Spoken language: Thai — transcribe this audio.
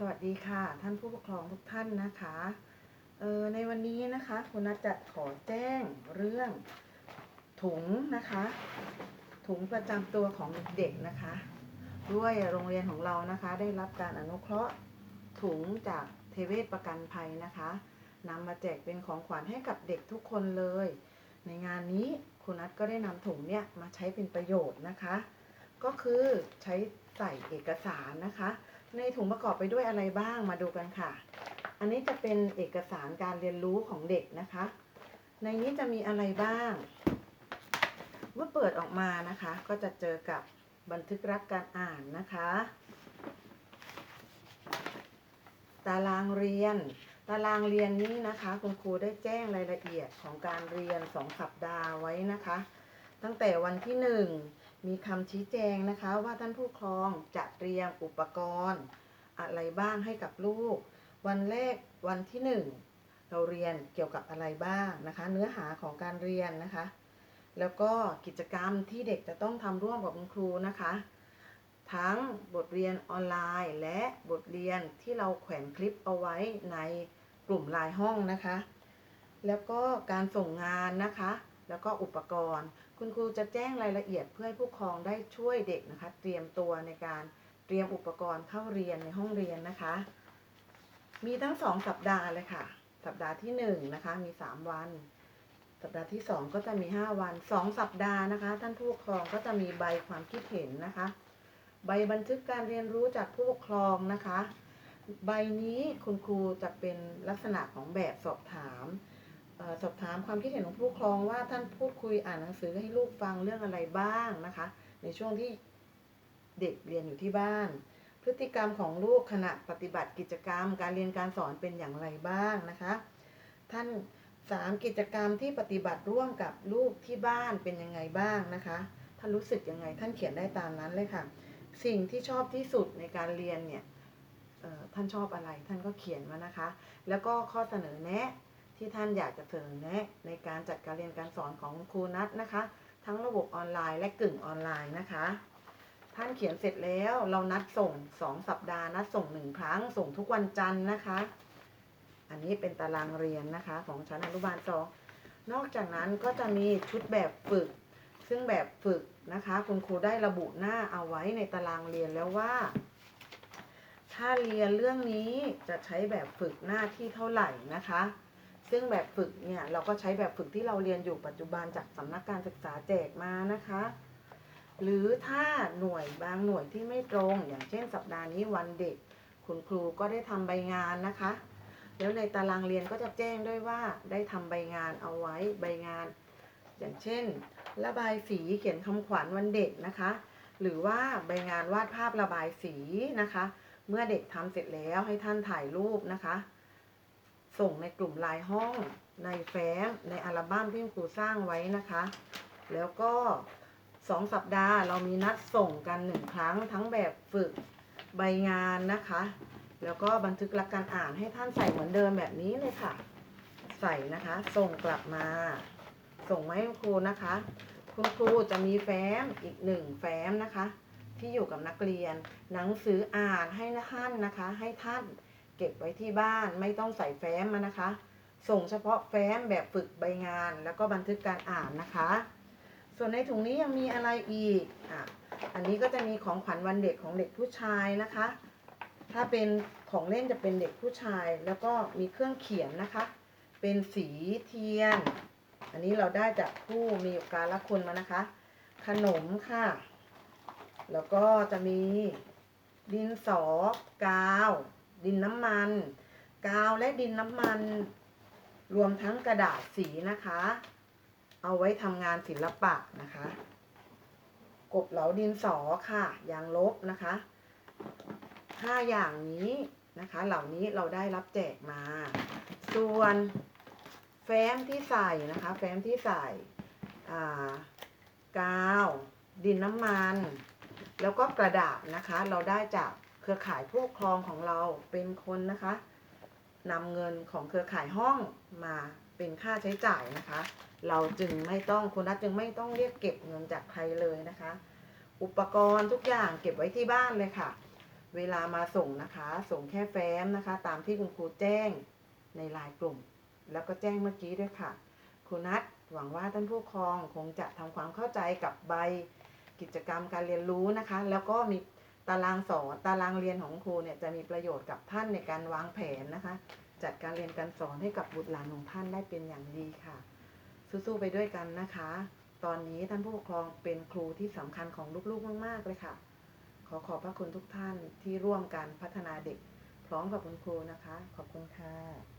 สวัสดีค่ะ ท่านผู้ปกครองทุกท่านนะคะเออในวันนี้นะคะคุณนัทจะขอแจ้งเรื่องถุงนะคะ ถุงประจำตัวของเด็กนะคะ ด้วยโรงเรียนของเรานะคะได้รับการอนุเคราะห์ถุงจากเทเวศประกันภัยนะคะนำมาแจกเป็นของขวัญให้กับเด็กทุกคนเลย ในงานนี้คุณนัทก็ได้นำถุงเนี่ยมาใช้เป็นประโยชน์นะคะ ก็คือใช้ใส่เอกสารนะคะ ในถุงประกอบไปด้วยอะไรบ้างมาดูกันค่ะ อันนี้จะเป็นเอกสารการเรียนรู้ของเด็กนะคะ ในนี้จะมีอะไรบ้าง เมื่อเปิดออกมานะคะ ก็จะเจอกับบันทึกรักการอ่านนะคะ ตารางเรียน ตารางเรียนนี้นะคะ คุณครูได้แจ้งรายละเอียดของการเรียน2สัปดาห์ไว้นะคะ ตั้งแต่วันที่1มีคำชี้แจงนะคะว่าท่านผู้ครองจะเตรียมอุปกรณ์ อะไรบ้างให้กับลูก วันแรกวันที่1เราเรียนเกี่ยวกับอะไรบ้างนะคะ เนื้อหาของการเรียนนะคะ แล้วก็กิจกรรมที่เด็กจะต้องทำร่วมกับคุณครูนะคะ ทั้งบทเรียนออนไลน์ และบทเรียนที่เราแขวนคลิปเอาไว้ในกลุ่มลน์ห้องนะคะ แล้วก็การส่งงานนะคะ แล้วก็อุปกรณ์ คุณครูจะแจ้งรายละเอียดเพื่อให้ผู้ปกครองได้ช่วยเด็กนะคะ เตรียมตัวในการเตรียมอุปกรณ์เข้าเรียนในห้องเรียนนะคะ มีทั้งสองสัปดาห์เลยค่ะ สัปดาห์ที่หนึ่งนะคะมีสามวัน สัปดาห์ที่สองก็จะมีห้าวันสองสัปดาห์นะคะ ท่านผู้ปกครองก็จะมีใบความคิดเห็นนะคะ ใบบันทึกการเรียนรู้จากผู้ปกครองนะคะ ใบนี้คุณครูจะเป็นลักษณะของแบบสอบถาม สอบถามความคิดเห็นของผู้ปกครองว่าท่านพูดคุยอ่านหนังสือให้ลูกฟังเรื่องอะไรบ้างนะคะ ในช่วงที่เด็กเรียนอยู่ที่บ้าน พฤติกรรมของลูกขณะปฏิบัติกิจกรรม การเรียนการสอนเป็นอย่างไรบ้างนะคะ ท่านสามกิจกรรมที่ปฏิบัติร่วมกับลูกที่บ้านเป็นยังไงบ้างนะคะท่านรู้สึกยังไงท่านเขียนได้ตามนั้นเลยค่ะ สิ่งที่ชอบที่สุดในการเรียนเนี่ยท่านชอบอะไรท่านก็เขียนมานะคะ แล้วก็ข้อเสนอแนะ ที่ท่านอยากจะเสนอแนะในการจัดการเรียนการสอนของครูนัทนะคะ ทั้งระบบออนไลน์และกึ่งออนไลน์นะคะ ท่านเขียนเสร็จแล้วเรานัดส่ง 2 สัปดาห์นัดส่ง 1 ครั้ง ส่งทุกวันจันทร์นะคะ อันนี้เป็นตารางเรียนนะคะ ของชั้นอนุบาลสองนอกจากนั้นก็จะมีชุดแบบฝึก ซึ่งแบบฝึกนะคะ คุณครูได้ระบุหน้าเอาไว้ในตารางเรียนแล้วว่า ถ้าเรียนเรื่องนี้จะใช้แบบฝึกหน้าที่เท่าไหร่นะคะ ซึ่งแบบฝึกเนี่ยเราก็ใช้แบบฝึกที่เราเรียนอยู่ปัจจุบันจากสำนักการศึกษาแจกมานะคะ หรือถ้าหน่วยบางหน่วยที่ไม่ตรง อย่างเช่น สัปดาห์นี้วันเด็ก คุณครูก็ได้ทำใบงานนะคะ แล้วในตารางเรียนก็จะแจ้งด้วยว่าได้ทำใบงานเอาไว้ใบงาน อย่างเช่น ระบายสีเขียนคำขวัญวันเด็กนะคะ หรือว่าใบงานวาดภาพระบายสีนะคะ เมื่อเด็กทำเสร็จแล้วให้ท่านถ่ายรูปนะคะ ส่งในกลุ่มลน์ห้องในแฟ้มในอัลบั้มที่คุณครูสร้างไว้นะคะ แล้วก็สองสัปดาห์เรามีนัดส่งกันหนึ่งครั้งทั้งแบบฝึกใบงานนะคะ แล้วก็บันทึกรักการอ่านให้ท่านใส่เหมือนเดิมแบบนี้เลยค่ะ ใส่นะคะ ส่งกลับมา ส่งมาให้คุณครูนะคะ คุณครูจะมีแฟ้มอีกหนึ่งแฟ้มนะคะ ที่อยู่กับนักเรียน หนังสืออ่านให้ท่านนะคะ ให้ท่าน เก็บไว้ที่บ้านไม่ต้องใส่แฟ้มมานะคะ ส่งเฉพาะแฟ้มแบบฝึกใบงาน แล้วก็บันทึกการอ่านนะคะ ส่วนในถุงนี้ยังมีอะไรอีกอะอันนี้ก็จะมีของขวัญวันเด็กของเด็กผู้ชายนะคะ ถ้าเป็นของเล่นจะเป็นเด็กผู้ชาย แล้วก็มีเครื่องเขียนนะคะ เป็นสีเทียน อันนี้เราได้จากผู้มีอุปการละคุณมานะคะ ขนมค่ะ แล้วก็จะมีดินสอกาว ดินน้ำมัน กาวและดินน้ำมัน รวมทั้งกระดาษสีนะคะ เอาไว้ทำงานศิลปะนะคะ กบเหลาดินสอค่ะยางลบนะคะห้าอย่างนี้นะคะ เหล่านี้เราได้รับแจกมา ส่วนแฟ้มที่ใส่นะคะ แฟ้มที่ใส่กาว ดินน้ำมัน แล้วก็กระดาษนะคะ เราได้จาก รือข่ายผู้ปกครองของเราเป็นคนนะคะนำเงินของเครือข่ายห้องมาเป็นค่าใช้จ่ายนะคะ เราจึงไม่ต้องคุณนัทจึงไม่ต้องเรียกเก็บเงินจากใครเลยนะคะ อุปกรณ์ทุกอย่างเก็บไว้ที่บ้านเลยค่ะ เวลามาส่งนะคะ ส่งแค่แฟ้มนะคะ ตามที่คุณครูแจ้งในไลน์กลุ่ม แล้วก็แจ้งเมื่อกี้ด้วยค่ะครูนัทหวังว่าท่านผู้ปกครองคงจะทำความเข้าใจกับใบกิจกรรมการเรียนรู้นะคะ แล้วก็มี ตารางสอนตารางเรียนของครูเนี่ยจะมีประโยชน์กับท่านในการวางแผนนะคะ จัดการเรียนการสอนให้กับบุตรหลานของท่านได้เป็นอย่างดีค่ะ สู้ๆไปด้วยกันนะคะ ตอนนี้ท่านผู้ปกครองเป็นครูที่สำคัญของลูกๆมากๆเลยค่ะ ขอขอบพระคุณทุกท่านที่ร่วมกันพัฒนาเด็ก พร้อมกับคุณครูนะคะ ขอบคุณค่ะ